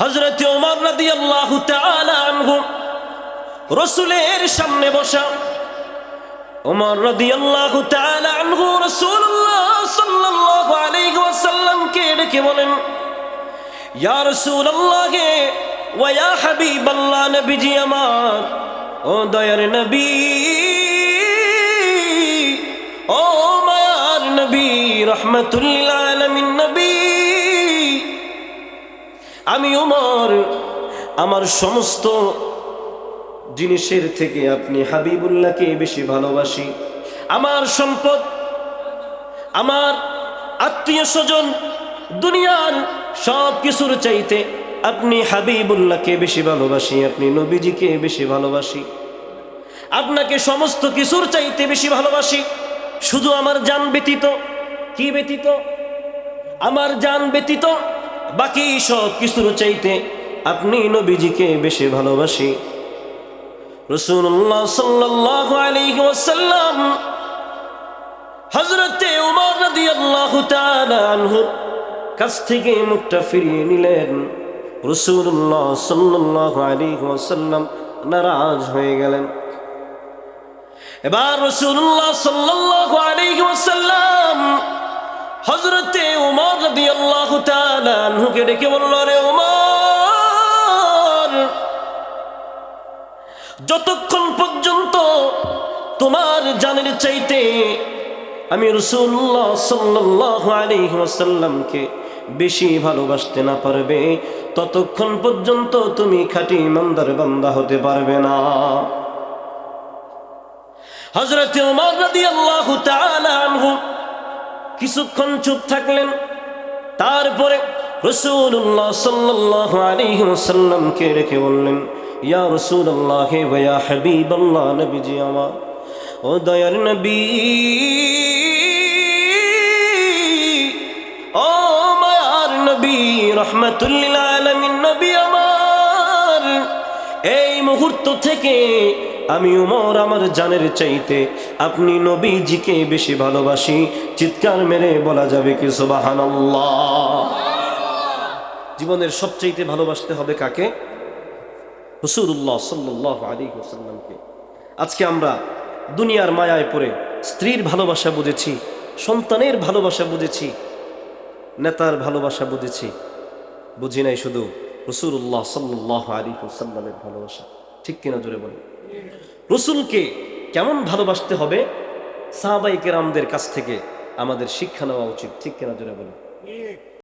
হজরত ওমর তাআলা আনহু রসুলের সামনে বসা। ওমর রাদিয়াল্লাহু তাআলা আনহু ডেকে বলেন আমি উমর আমার সমস্ত জিনিসের থেকে আপনি হাবিবুল্লাহকে বেশি ভালোবাসি। আমার সম্পদ, আমার আত্মীয় স্বজন, দুনিয়ার সব কিছুর চাইতে আপনি হাবিবুল্লাহকে বেশি ভালোবাসি, আপনি নবীজিকে বেশি ভালোবাসি। আপনাকে সমস্ত কিছুর চাইতে বেশি ভালোবাসি। শুধু আমার জান ব্যতীত, কি ব্যতীত? আমার যান ব্যতীত বাকি সব কিছুর চাইতে আপনি নবীজিকে বেশি ভালোবাসি। রসুল্লাহ সাল্লাহ হজরতে উমর কাছ থেকে মুখটা ফিরিয়ে নিলেন। রসুল্লাহ সাল্লাল্লাহু আলাইহি ওয়াসাল্লাম নারাজ হয়ে গেলেন। এবার রসুল্লাহ সাল্লাল্লাহু আলাইহি ওয়াসাল্লাম হজরতে যতক্ষণ পর্যন্ত তোমার জানের চাইতে আমি রসুল্লাহ সাল্লাল্লাহু আলাইহি ওয়াসাল্লামকে বেশি ভালোবাসতে না পারবে, ততক্ষণ পর্যন্ত তুমি খাঁটি ইমানদার বান্দা হতে পারবে না। হজরত কিছুক্ষণ চুপ থাকলেন। তারপরে রসুল্লাহ সাল্লাহ আলিহাসাল্লামকে রেখে বললেন, ইয়া রসুল্লাহ হে ভয়া হাবিব আল্লাহ নবীজি আমার, ও দয়ার নবী, ও মায়ার নবী রহমতুল্লিল আলমিন নবী আমার এই মুহূর্ত থেকে আমি উমর আমার জানের চাইতে আপনি নবীজিকে বেশি ভালোবাসি। চিৎকার মেরে বলা যাবে কি সুবাহান জীবনের সবচাইতে ভালোবাসতে হবে কাকে? হুসুরুল্লাহ সাল্লাহ আলী হুসাল্লামকে আজকে আমরা দুনিয়ার মায়ায় পড়ে স্ত্রীর ভালোবাসা বুঝেছি, সন্তানের ভালোবাসা বুঝেছি, নেতার ভালোবাসা বুঝেছি। বুঝি নাই শুধু? রসুল্লাহ সাল্লাহ আলী হুসাল্লামের ভালোবাসা। ঠিক কিনা জোরে বলে রসুলকে কেমন ভালোবাসতে হবে? সাহাবাই কেরামদের কাছ থেকে আমাদের শিক্ষা নেওয়া উচিত। ঠিক কিনা জোরে বলে